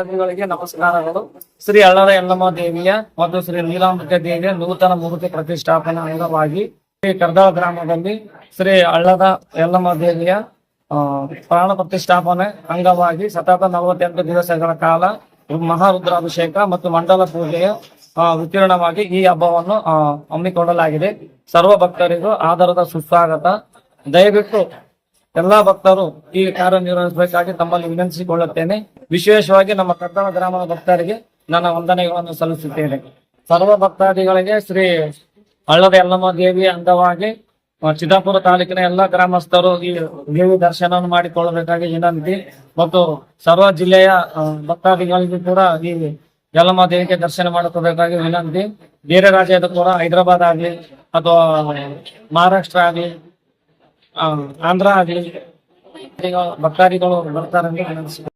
ಭಕ್ತಾದಿಗಳಿಗೆ ನಮಸ್ಕಾರಗಳು. ಶ್ರೀ ಅಳ್ಳರ ಎಲ್ಲಮ್ಮ ದೇವಿಯ ಮತ್ತು ಶ್ರೀ ನೀಲಾಂಬಿಕ ದೇವಿಯ ನೂತನ ಮೂರ್ತಿ ಪ್ರತಿಷ್ಠಾಪನೆ ಅಂಗವಾಗಿ ಶ್ರೀ ಕರ್ದಾಳ ಗ್ರಾಮದಲ್ಲಿ ಶ್ರೀ ಅಳ್ಳದ ಎಲ್ಲಮ್ಮ ದೇವಿಯ ಪ್ರಾಣ ಪ್ರತಿಷ್ಠಾಪನೆ ಅಂಗವಾಗಿ ಸತತ ನಲವತ್ತೆಂಟು ದಿವಸಗಳ ಕಾಲ ಮಹಾರುದ್ರಾಭಿಷೇಕ ಮತ್ತು ಮಂಡಲ ಪೂಜೆಯ ವಿತೀರ್ಣವಾಗಿ ಈ ಹಬ್ಬವನ್ನು ಹಮ್ಮಿಕೊಳ್ಳಲಾಗಿದೆ. ಸರ್ವ ಭಕ್ತರಿಗೂ ಆಧಾರದ ಸುಸ್ವಾಗತ. ದಯವಿಟ್ಟು ಎಲ್ಲಾ ಭಕ್ತರು ಈ ಕಾರ್ಯನಿರ್ವಹಿಸಬೇಕಾಗಿ ತಮ್ಮಲ್ಲಿ ವಿನಂತಿಸಿಕೊಳ್ಳುತ್ತೇನೆ. ವಿಶೇಷವಾಗಿ ನಮ್ಮ ಕಟ್ಟಡ ಗ್ರಾಮದ ಭಕ್ತರಿಗೆ ನನ್ನ ವಂದನೆಗಳನ್ನು ಸಲ್ಲಿಸುತ್ತೇನೆ. ಸರ್ವ ಭಕ್ತಾದಿಗಳಿಗೆ ಶ್ರೀ ಹಳ್ಳದ ಯಲ್ಲಮ್ಮ ದೇವಿಯ ಅಂಗವಾಗಿ ಚಿದಾಪುರ ತಾಲೂಕಿನ ಎಲ್ಲಾ ಗ್ರಾಮಸ್ಥರು ಈ ದೇವಿ ದರ್ಶನವನ್ನು ಮಾಡಿಕೊಳ್ಳಬೇಕಾಗಿ ವಿನಂತಿ. ಮತ್ತು ಸರ್ವ ಜಿಲ್ಲೆಯ ಭಕ್ತಾದಿಗಳಿಗೆ ಕೂಡ ಈ ಯಲ್ಲಮ್ಮ ದೇವಿಗೆ ದರ್ಶನ ಮಾಡಿಕೊಳ್ಬೇಕಾಗಿ ವಿನಂತಿ. ಬೇರೆ ರಾಜ್ಯದ ಕೂಡ ಹೈದರಾಬಾದ್ ಆಗ್ಲಿ, ಅಥವಾ ಮಹಾರಾಷ್ಟ್ರ ಆಗ್ಲಿ ಆಂಧ್ರ ಆಗ್ಲಿ ಭಕ್ತಾದಿಗಳು ವಿನಂತಿಸಿ